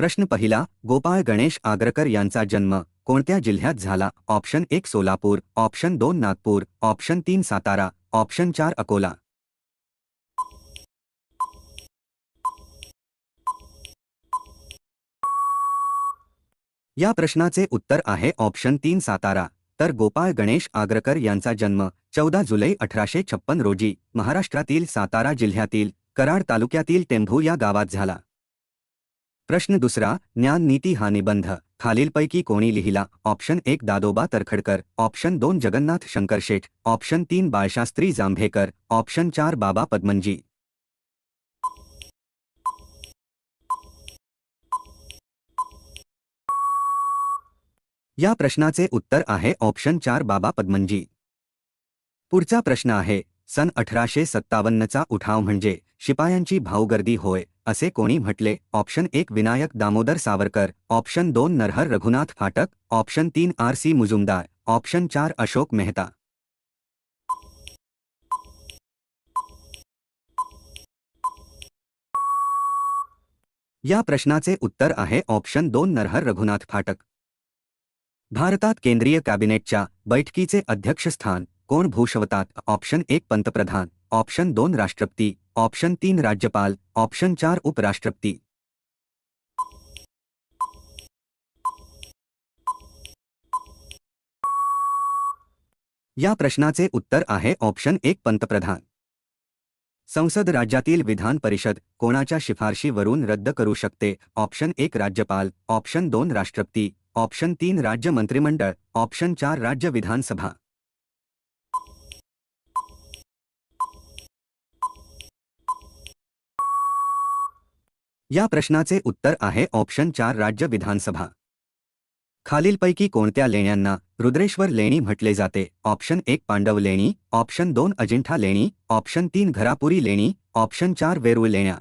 प्रश्न पहिला गोपाळ गणेश आग्रकर यांचा जन्म कोणत्या जिल्ह्यात झाला? ऑप्शन एक सोलापूर ऑप्शन दोन नागपूर ऑप्शन तीन सातारा ऑप्शन चार अकोला. या प्रश्नाचे उत्तर आहे ऑप्शन तीन सातारा. तर गोपाळ गणेश आग्रकर यांचा जन्म चौदा जुलै अठराशे छप्पन रोजी महाराष्ट्रातील सातारा जिल्ह्यातील कराड तालुक्यातील टेंभू या गावात झाला. प्रश्न दुसरा ज्ञान नीती हा निबंध खालीलपैकी कोणी लिहिला? ऑप्शन एक दादोबा तरखडकर. ऑप्शन दोन जगन्नाथ शंकरशेठ ऑप्शन तीन बाळशास्त्री जांभेकर. ऑप्शन चार बाबा पद्मनजी. या प्रश्नाचे उत्तर आहे ऑप्शन चार बाबा पद्मनजी. पुढचा प्रश्न आहे सन अठराशे सत्तावन्नचा उठाव म्हणजे शिपायांची भाऊगर्दी होय. असे कोणी म्हटले ऑप्शन एक विनायक दामोदर सावरकर ऑप्शन दोन नरहर रघुनाथ फाटक ऑप्शन तीन आर सी मुजुमदार ऑप्शन चार अशोक मेहता. या प्रश्नाचे उत्तर आहे ऑप्शन दोन नरहर रघुनाथ फाटक. भारतात केंद्रीय कॅबिनेटच्या बैठकीचे अध्यक्षस्थान कोण भूषवतात? ऑप्शन एक पंतप्रधान. ऑप्शन दोन राष्ट्रपती ऑप्शन तीन राज्यपाल ऑप्शन चार उपराष्ट्रपती. या प्रश्नाचे उत्तर आहे ऑप्शन एक पंतप्रधान. संसद राज्यातील विधान परिषद कोणाच्या शिफारशीवरून रद्द करू शकते? ऑप्शन एक राज्यपाल ऑप्शन दोन राष्ट्रपती ऑप्शन तीन राज्य मंत्रिमंडळ ऑप्शन चार राज्य विधानसभा. या प्रश्नाचे उत्तर आहे ऑप्शन चार राज्य विधानसभा. खालीलपैकी कोणत्या लेण्यांना रुद्रेश्वर लेणी म्हटले जाते? ऑप्शन एक पांडव लेणी, ऑप्शन दोन अजिंठा लेणी, ऑप्शन तीन घरापुरी लेणी, ऑप्शन चार वेरूळ लेण्या.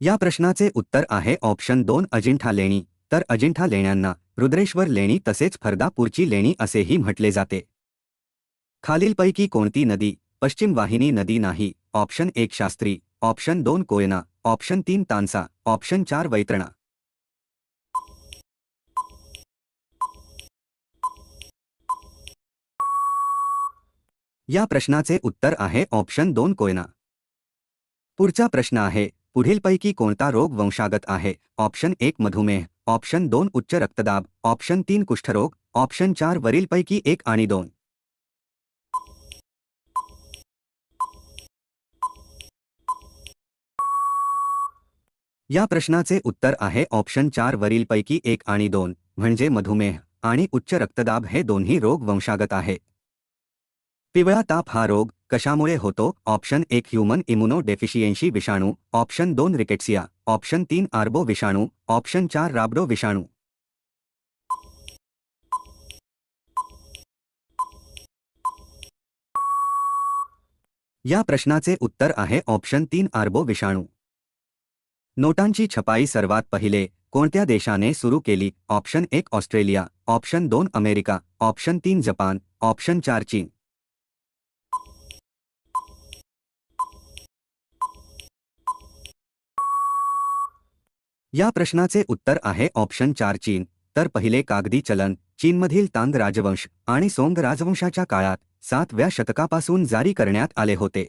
या प्रश्नाचे उत्तर आहे ऑप्शन दोन अजिंठा लेणी. तर अजिंठा लेण्यांना रुद्रेश्वर लेणी तसेच फरदापूरची लेणी असेही म्हटले जाते. खालीलपैकी कोणती नदी पश्चिम वाहिनी नदी नाही? ऑप्शन एक शास्त्री ऑप्शन दोन कोयना ऑप्शन तीन तानसा ऑप्शन चार वैतरणा. या प्रश्नाचे उत्तर आहे ऑप्शन दोन कोयना. पुढचा प्रश्न आहे पुढीलपैकी कोणता रोग वंशागत आहे? ऑप्शन एक मधुमेह ऑप्शन दोन उच्च रक्तदाब ऑप्शन तीन कुष्ठरोग ऑप्शन चार वरीलपैकी एक आणि दोन. या प्रश्नाचे उत्तर आहे ऑप्शन चार वरीलपैकी एक आणि दोन म्हणजे मधुमेह आणि उच्च रक्तदाब हे दोन्ही रोग वंशागत आहे. पिवळा ताप हा रोग कशामुळे होतो? ऑप्शन एक ह्युमन इम्युनो डेफिशियन्सी विषाणू ऑप्शन दोन रिकेट्सिया ऑप्शन तीन आर्बो विषाणू ऑप्शन चार राबडो विषाणू. या प्रश्नाचे उत्तर आहे ऑप्शन तीन आर्बो विषाणू. नोटांची छपाई सर्वात पहिले कोणत्या देशाने सुरू केली? ऑप्शन एक ऑस्ट्रेलिया ऑप्शन दोन अमेरिका ऑप्शन तीन जपान ऑप्शन चार चीन. या प्रश्नाचे उत्तर आहे ऑप्शन चार चीन. तर पहिले कागदी चलन चीनमधील तांग राजवंश आणि सोंग राजवंशाच्या काळात सातव्या शतकापासून जारी करण्यात आले होते.